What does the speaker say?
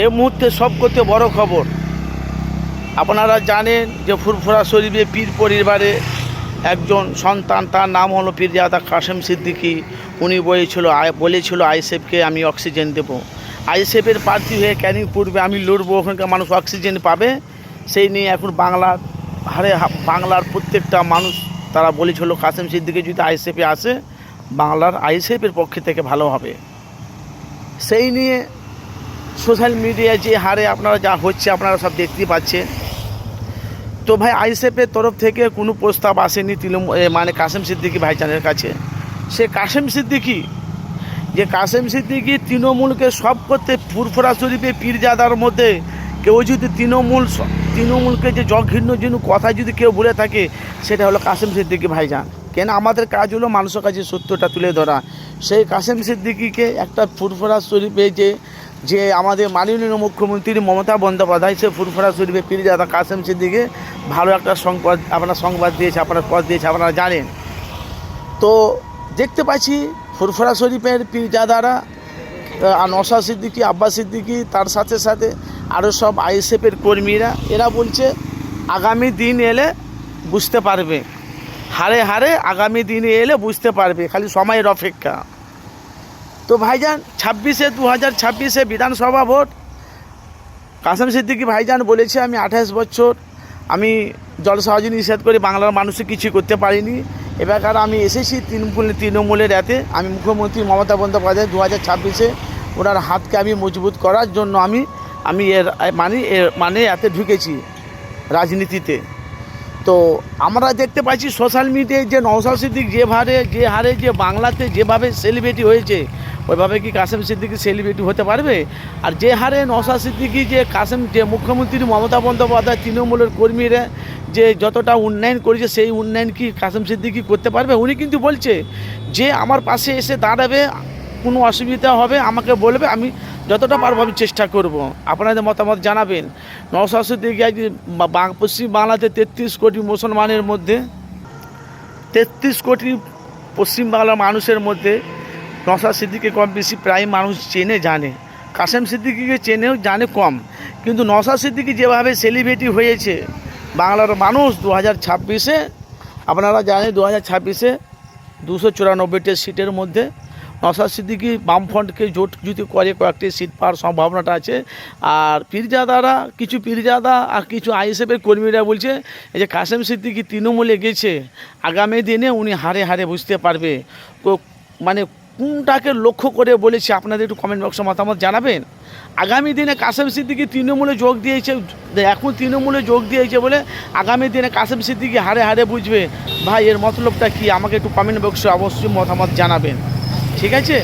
এই মুহূর্তে সব করতে বড় খবর। আপনারা জানেন যে ফুরফুরা শরীফে পীর পরিবারে একজন সন্তান, তার নাম হলো পীরজাদা কাশেম সিদ্দিকী। উনি বলেছিল বলেছিল আইসেফকে আমি অক্সিজেন দেবো। আইসেফের প্রার্থী হয়ে ক্যানিং পূর্বে আমি লড়বো, ওখানকার মানুষ অক্সিজেন পাবে। সেই নিয়ে এখন বাংলার হারে বাংলার প্রত্যেকটা মানুষ, তারা বলেছিল, কাশেম সিদ্দিকি যদি আইসেফে আসে, বাংলার আইসেফের পক্ষে থেকে ভালো হবে। সেই নিয়ে সোশ্যাল মিডিয়ায় যে হারে আপনারা যা হচ্ছে আপনারা সব দেখতেই পাচ্ছেন। তো ভাই আইসেফের তরফ থেকে কোনো প্রস্তাব আসেনি তৃণমূল মানে কাসেম সিদ্দিকী ভাইজানের কাছে। সে কাসেম সিদ্দিকী? যে কাসেম সিদ্দিকি তৃণমূলকে সব করতে ফুরফুরা শরীফে পীরজাদার মধ্যে কেউ যদি তৃণমূল তৃণমূলকে যে জঘন্য যেন কথা যদি কেউ বলে থাকে, সেটা হলো কাসেম সিদ্দিকী ভাইজান। কেন আমাদের কাজ হলো মানুষের কাছে সত্যটা তুলে ধরা। সেই কাসেম সিদ্দিকিকে একটা ফুরফুরা শরীফে যে যে আমাদের মাননীয় মুখ্যমন্ত্রী মমতা বন্দ্যোপাধ্যায়, সে ফুরফুরা শরীফে পীরজাদা কাসেম সিদ্দিকে ভালো একটা সংবাদ, আপনার সংবাদ দিয়েছে, আপনার পদ দিয়েছে, আপনারা জানেন। তো দেখতে পাচ্ছি ফুরফুরা শরীফের পীরজাদারা নশা সিদ্দিকি, আব্বাস সিদ্দিকি, তার সাথে সাথে আরও সব আইএসএফের কর্মীরা, এরা বলছে আগামী দিন এলে বুঝতে পারবে। হারে হারে আগামী দিনে এলে বুঝতে পারবে, খালি সময়ের অপেক্ষা। তো ভাইজান, ছাব্বিশে দু হাজার ছাব্বিশে বিধানসভা ভোট। কাসেম সিদ্দিকি ভাইজান বলেছে, আমি আঠাশ বছর আমি জলসাহায্য নিষেধ করে বাংলার মানুষে কিছু করতে পারিনি। এবার আমি এসেছি তৃণমূল, তৃণমূলের এতে। আমি মুখ্যমন্ত্রী মমতা বন্দ্যোপাধ্যায় দু হাজার ছাব্বিশে ওনার হাতকে আমি মজবুত করার জন্য আমি আমি এর মানে এর মানে এতে ঢুকেছি রাজনীতিতে। তো আমরা দেখতে পাচ্ছি সোশ্যাল মিডিয়ায় যে নওশাদ সিদ্দিক যে হারে যে হারে, যে বাংলাতে যেভাবে সেলিব্রিটি হয়েছে ওইভাবে কি কাসেম সিদ্দিকি সেলিব্রিটি হতে পারবে? আর যে হারে নওশাদ সিদ্দিকি, যে কাসেম, যে মুখ্যমন্ত্রী মমতা বন্দ্যোপাধ্যায়, তৃণমূলের কর্মীরা যে যতটা উন্নয়ন করেছে, সেই উন্নয়ন কি কাসেম সিদ্দিকি করতে পারবে? উনি কিন্তু বলছে যে, আমার পাশে এসে দাঁড়াবে, কোনো অসুবিধা হবে, আমাকে বলবে, আমি যতটা পারব আমি চেষ্টা করব। আপনাদের মতামত জানাবেন। নওশাদ সিদ্দিকি আজ পশ্চিম বাংলাতে তেত্রিশ কোটি মুসলমানের মধ্যে, তেত্রিশ কোটি পশ্চিমবাংলার মানুষের মধ্যে নওশাদ সিদ্দিকি কম বেশি প্রায় মানুষ চেনে, জানে। কাসেম সিদ্দিকিকে চেনেও, জানে কম। কিন্তু নওশাদ সিদ্দিকি যেভাবে সেলিব্রিটি হয়েছে, বাংলার মানুষ দু হাজার ছাব্বিশে, আপনারা জানেন দু হাজার ছাব্বিশে দুশো চুরানব্বইটি সিটের মধ্যে নসাদ সিদ্দিকি বামফ্রন্টকে জোট যদি করে কয়েকটি সিট পাওয়ার সম্ভাবনাটা আছে। আর পীরজাদারা, কিছু পীরজাদা আর কিছু আইএসএফের কর্মীরা বলছে যে কাসেম সিদ্দিকি তৃণমূলে গেছে, আগামী দিনে উনি হারে হারে বুঝতে পারবে। মানে কোনটাকে লক্ষ্য করে বলেছি আপনাদের একটু কমেন্ট বক্সে মতামত জানাবেন? আগামী দিনে কাসেম সিদ্দিকি তৃণমূলে যোগ দিয়েছে, এখন তৃণমূলে যোগ দিয়েছে বলে আগামী দিনে কাসেম সিদ্দিকি হারে হারে বুঝবে। ভাই, এর মতলবটা কি? আমাকে একটু কমেন্ট বক্সে অবশ্যই মতামত জানাবেন। ঠিক আছে?